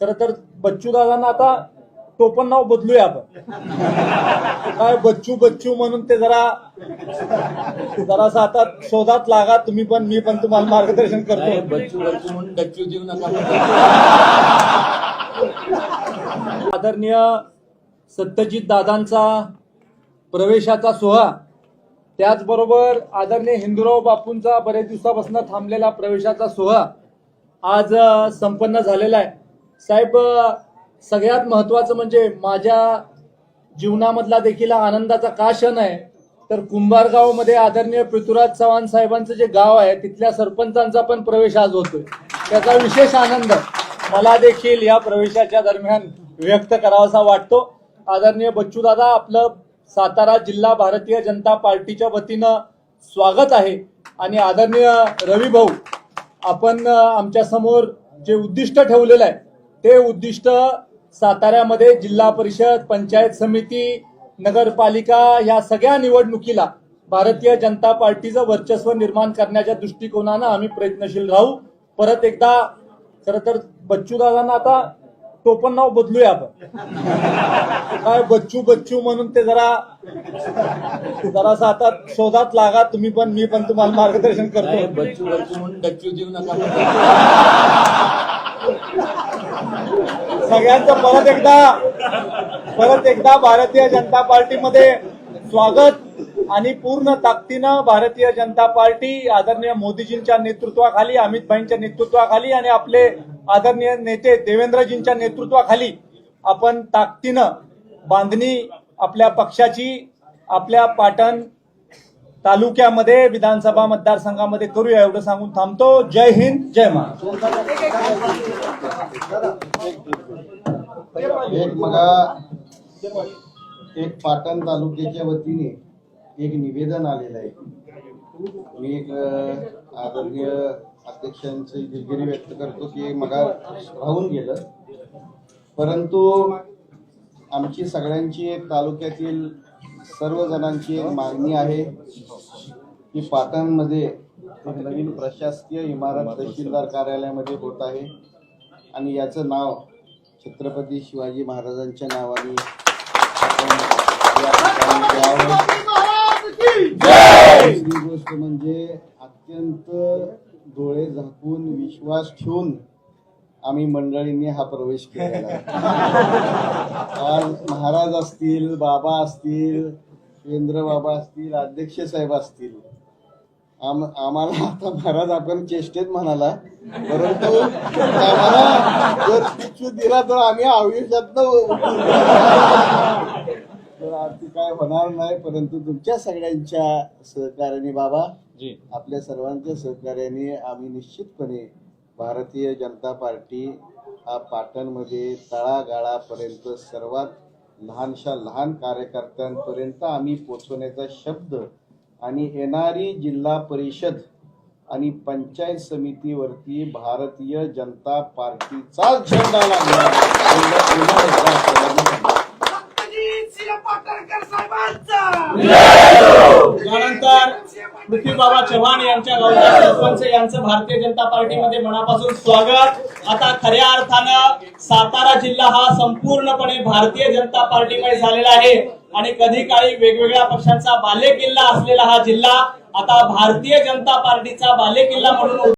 खर तर बच्चू दादांना आता टोपण नाव बदलूया आपण. काय बच्चू बच्चू म्हणून ते जरा जरासं आता शोधात लागा तुम्ही पण मी पण तुम्हाला मार्गदर्शन करतो. बच्चू बच्चू म्हणून डच्चू देऊ नका. आदरणीय सत्यजित दादांचा प्रवेशाचा सोहळा. त्याचबरोबर आदरणीय हिंदूराव बापूंचा बरेच दिवसापासून थांबलेला प्रवेशाचा सोहळा आज संपन्न झालेला आहे. साहेब सगळ्यात महत्वाचं म्हणजे माझ्या जीवनामधला देखील आनंदाचा का क्षण आहे? तर कुंभारगावमध्ये आदरणीय पृथ्वीराज चव्हाण साहेबांचं जे गाव आहे तिथल्या सरपंचांचा पण प्रवेश आज होतोय. त्याचा विशेष आनंद मला देखील या प्रवेशाच्या दरम्यान व्यक्त करावासा वाटतो. आदरणीय बच्चू दादा आपलं सातारा जिल्हा भारतीय जनता पार्टीच्या वतीनं स्वागत आहे. आणि आदरणीय रवी भाऊ आपण आमच्यासमोर जे उद्दिष्ट ठेवलेलं आहे ते उद्दिष्ट साताऱ्यामध्ये जिल्हा परिषद पंचायत समिती नगरपालिका या सगळ्या निवडणुकीला भारतीय जनता पार्टीचं वर्चस्व निर्माण करण्याच्या दृष्टिकोनानं आम्ही प्रयत्नशील राहू. परत एकदा खर तर बच्चू दादांना आता टोपण नाव बदलूया आपण. काय बच्चू बच्चू म्हणून ते जरा जरासं आता शोधात लागा तुम्ही पण मी पण तुम्हाला मार्गदर्शन करतो. बच्चू बच्चू म्हणून डच्चू देऊ नका. सगळ्यांचं परत एकदा परत एकदा भारतीय जनता पार्टीमध्ये स्वागत आणि पूर्ण ताकदीनं भारतीय जनता पार्टी आदरणीय मोदीजींच्या नेतृत्वाखाली अमित भाईंच्या नेतृत्वाखाली आणि आपले आदरणीय नेते देवेंद्रजींच्या नेतृत्वाखाली आपण ताकदीनं बांधणी आपल्या पक्षाची आपल्या पाटण तालुक्यामध्ये विधानसभा मतदारसंघामध्ये करूया एवढं सांगून थांबतो. जय हिंद जय महाराष्ट्र. एक एक पाटण तालुक्याच्या वतीने एक निवेदन आलेलं आहे. मी एक आदरणीय अध्यक्षांची दिलगिरी व्यक्त करतो की मगा राहून गेलं. परंतु आमची सगळ्यांची एक तालुक्यातील सर्व जणांची एक मागणी आहे की पाटणमध्ये एक नवीन प्रशासकीय इमारत तहसीलदार कार्यालयामध्ये होत आहे. आणि याचं नाव छत्रपती शिवाजी महाराजांच्या नावाने गोष्ट म्हणजे अत्यंत डोळे झाकून विश्वास ठेवून आम्ही मंडळींनी हा प्रवेश केलेला आहे. आज महाराज असतील बाबा असतील सुरेंद्र बाबा असतील अध्यक्ष साहेब असतील. आम आम्हाला आता महाराज आपण चेष्टेत म्हणाला परंतु आम्हाला जर दिला तर आम्ही आयुष्यात तर आरती काय होणार नाही परंतु तुमच्या सगळ्यांच्या सहकार्याने बाबा जी. आपल्या सर्वांच्या सहकार्याने आम्ही निश्चितपणे भारतीय जनता पार्टी हा पाटणमध्ये तळागाळापर्यंत सर्वात लहानशा लहान कार्यकर्त्यांपर्यंत आम्ही पोचवण्याचा शब्द आणि येणारी जिल्हा परिषद आणि पंचायत समितीवरती भारतीय जनता पार्टीचा झेंडा लागला. पृथ्वीबाबा चव्हाण यांच्या गावच्या सरपंच यांचं भारतीय जनता पार्टीमध्ये मनापासून स्वागत. आता खऱ्या अर्थानं सातारा जिल्हा हा संपूर्णपणे भारतीय जनता पार्टीमध्ये झालेला आहे आणि कधी काळी वेगवेगळ्या पक्षांचा बालेकिल्ला असलेला हा जिल्हा आता भारतीय जनता पार्टीचा बालेकिल्ला म्हणून